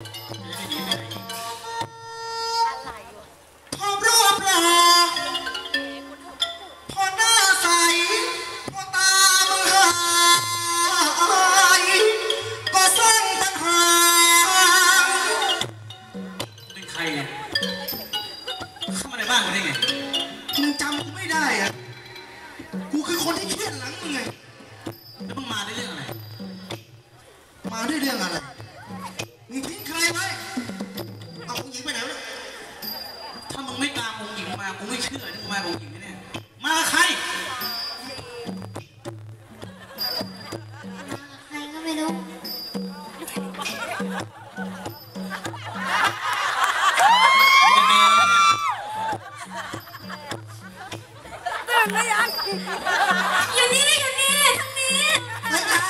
มึงหายก็สร้างปัญหาเป็นใครเนี่ยข้ามาในบ้านกูได้ไงมึงจำกูไม่ได้อะกูคือคนที่เครียดหลังมึงไงแล้วมึงมาได้เรื่องอะไรมาด้วยเรื่องอะไร ม่เชื่อที่มึงมากับองค์หญิงนะเนี่ย มากับใคร ใครก็ไม่รู้มึงจะเดินแล้วเนี่ยอยู่นี่อยู่นี่ทางนี้เฮ้ยอ้า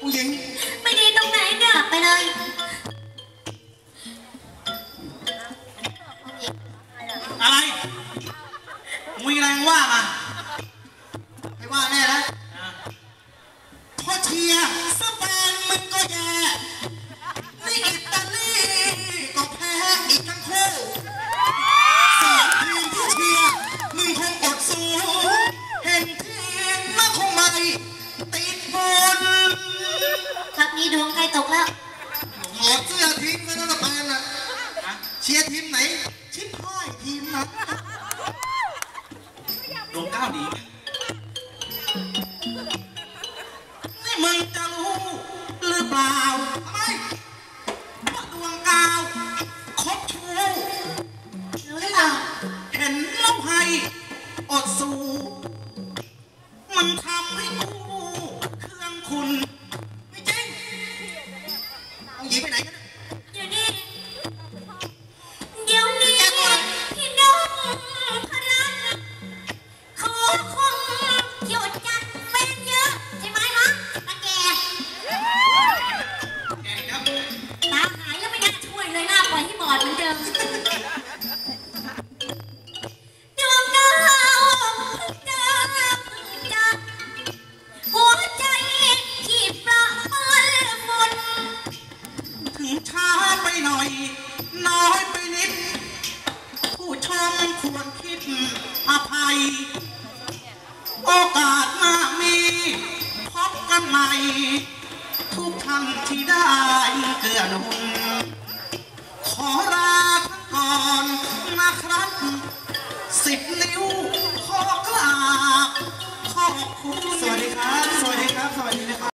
ผู้หญิง ไม่ดีตรงไหนเนี่ยไปเลยอะไรมึงมีอะไรมึงว่ามา นี้ดวงใกล้ตกแล้วถอดเสื้อทิ้งไปแล้วสเปนน่ะฮะเชียร์ทีมไหน ชิบห้อยทีมนั้นดวงก้าวหนีนี่มึงจะรู้หรือเปล่าทำไมว่าดวงก้าวคบชู้รู้หรือเปล่าเห็นเล่าให้อดสู้ มันทำให้กูเครื่องคุณ ญิงไปไหนกันเนี่ยอยู่นี่เดี๋ยวนี้พี่น้องพลันเขาคงหยุดกันเป็นเยอะใช่ไหมฮะตาแกแกครับตาหายแล้วไม่น่าช่วยเลยหน้าปล่อยให้บอดเหมือนเดิม น้อยไปนิด ผู้ชมควรคิดอภัย โอกาสหน้ามีพบกันใหม่ ทุกท่างที่ได้เกื้อหนุนขอลาทั้งก่อนนะครับสิบนิ้วขอกราบขอบคุณสวัสดีครับ สวัสดีครับ สวัสดีนะครับ